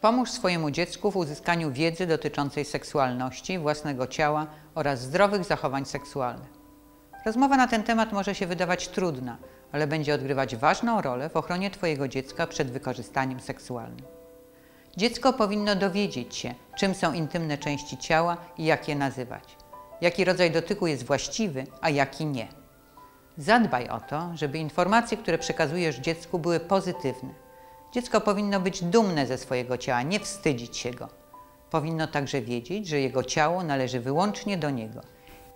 Pomóż swojemu dziecku w uzyskaniu wiedzy dotyczącej seksualności, własnego ciała oraz zdrowych zachowań seksualnych. Rozmowa na ten temat może się wydawać trudna, ale będzie odgrywać ważną rolę w ochronie Twojego dziecka przed wykorzystaniem seksualnym. Dziecko powinno dowiedzieć się, czym są intymne części ciała i jak je nazywać. Jaki rodzaj dotyku jest właściwy, a jaki nie. Zadbaj o to, żeby informacje, które przekazujesz dziecku, były pozytywne. Dziecko powinno być dumne ze swojego ciała, nie wstydzić się go. Powinno także wiedzieć, że jego ciało należy wyłącznie do niego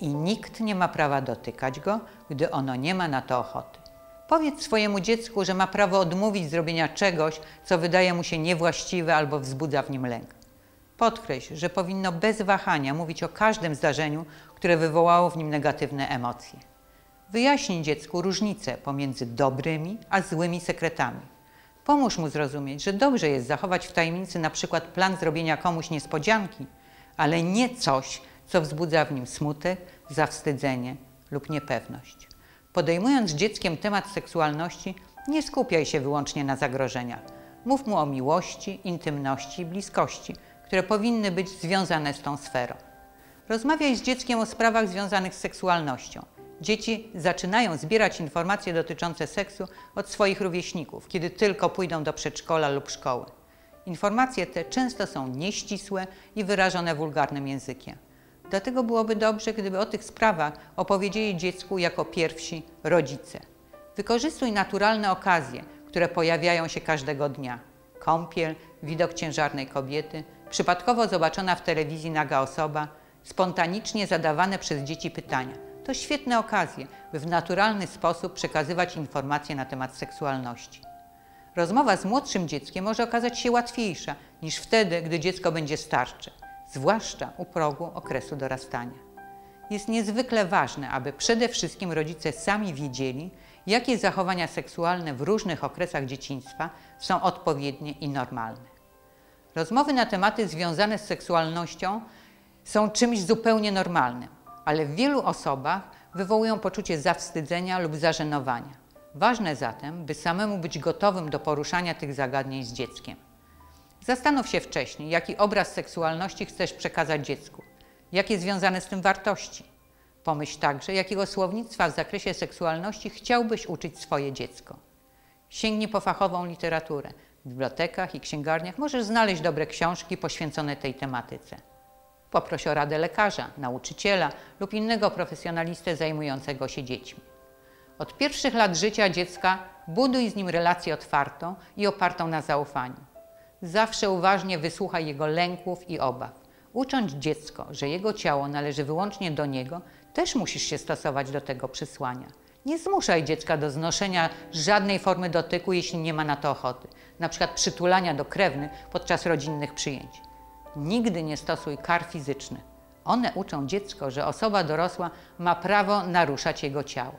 i nikt nie ma prawa dotykać go, gdy ono nie ma na to ochoty. Powiedz swojemu dziecku, że ma prawo odmówić zrobienia czegoś, co wydaje mu się niewłaściwe albo wzbudza w nim lęk. Podkreśl, że powinno bez wahania mówić o każdym zdarzeniu, które wywołało w nim negatywne emocje. Wyjaśnij dziecku różnicę pomiędzy dobrymi a złymi sekretami. Pomóż mu zrozumieć, że dobrze jest zachować w tajemnicy na przykład plan zrobienia komuś niespodzianki, ale nie coś, co wzbudza w nim smutek, zawstydzenie lub niepewność. Podejmując z dzieckiem temat seksualności, nie skupiaj się wyłącznie na zagrożeniach. Mów mu o miłości, intymności i bliskości, które powinny być związane z tą sferą. Rozmawiaj z dzieckiem o sprawach związanych z seksualnością. Dzieci zaczynają zbierać informacje dotyczące seksu od swoich rówieśników, kiedy tylko pójdą do przedszkola lub szkoły. Informacje te często są nieścisłe i wyrażone wulgarnym językiem. Dlatego byłoby dobrze, gdyby o tych sprawach opowiedzieli dziecku jako pierwsi rodzice. Wykorzystuj naturalne okazje, które pojawiają się każdego dnia. Kąpiel, widok ciężarnej kobiety, przypadkowo zobaczona w telewizji naga osoba, spontanicznie zadawane przez dzieci pytania. To świetne okazje, by w naturalny sposób przekazywać informacje na temat seksualności. Rozmowa z młodszym dzieckiem może okazać się łatwiejsza niż wtedy, gdy dziecko będzie starsze zwłaszcza u progu okresu dorastania. Jest niezwykle ważne, aby przede wszystkim rodzice sami wiedzieli, jakie zachowania seksualne w różnych okresach dzieciństwa są odpowiednie i normalne. Rozmowy na tematy związane z seksualnością są czymś zupełnie normalnym, ale w wielu osobach wywołują poczucie zawstydzenia lub zażenowania. Ważne zatem, by samemu być gotowym do poruszania tych zagadnień z dzieckiem. Zastanów się wcześniej, jaki obraz seksualności chcesz przekazać dziecku, jakie związane z tym wartości. Pomyśl także, jakiego słownictwa w zakresie seksualności chciałbyś uczyć swoje dziecko. Sięgnij po fachową literaturę. W bibliotekach i księgarniach możesz znaleźć dobre książki poświęcone tej tematyce. Poproś o radę lekarza, nauczyciela lub innego profesjonalistę zajmującego się dziećmi. Od pierwszych lat życia dziecka buduj z nim relację otwartą i opartą na zaufaniu. Zawsze uważnie wysłuchaj jego lęków i obaw. Ucząc dziecko, że jego ciało należy wyłącznie do niego, też musisz się stosować do tego przysłania. Nie zmuszaj dziecka do znoszenia żadnej formy dotyku, jeśli nie ma na to ochoty, przykład przytulania do krewny podczas rodzinnych przyjęć. Nigdy nie stosuj kar fizycznych. One uczą dziecko, że osoba dorosła ma prawo naruszać jego ciało.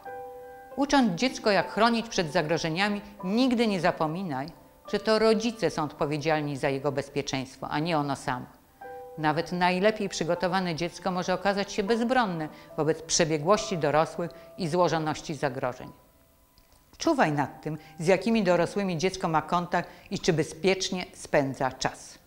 Ucząc dziecko, jak chronić przed zagrożeniami, nigdy nie zapominaj, że to rodzice są odpowiedzialni za jego bezpieczeństwo, a nie ono samo. Nawet najlepiej przygotowane dziecko może okazać się bezbronne wobec przebiegłości dorosłych i złożoności zagrożeń. Czuwaj nad tym, z jakimi dorosłymi dziecko ma kontakt i czy bezpiecznie spędza czas.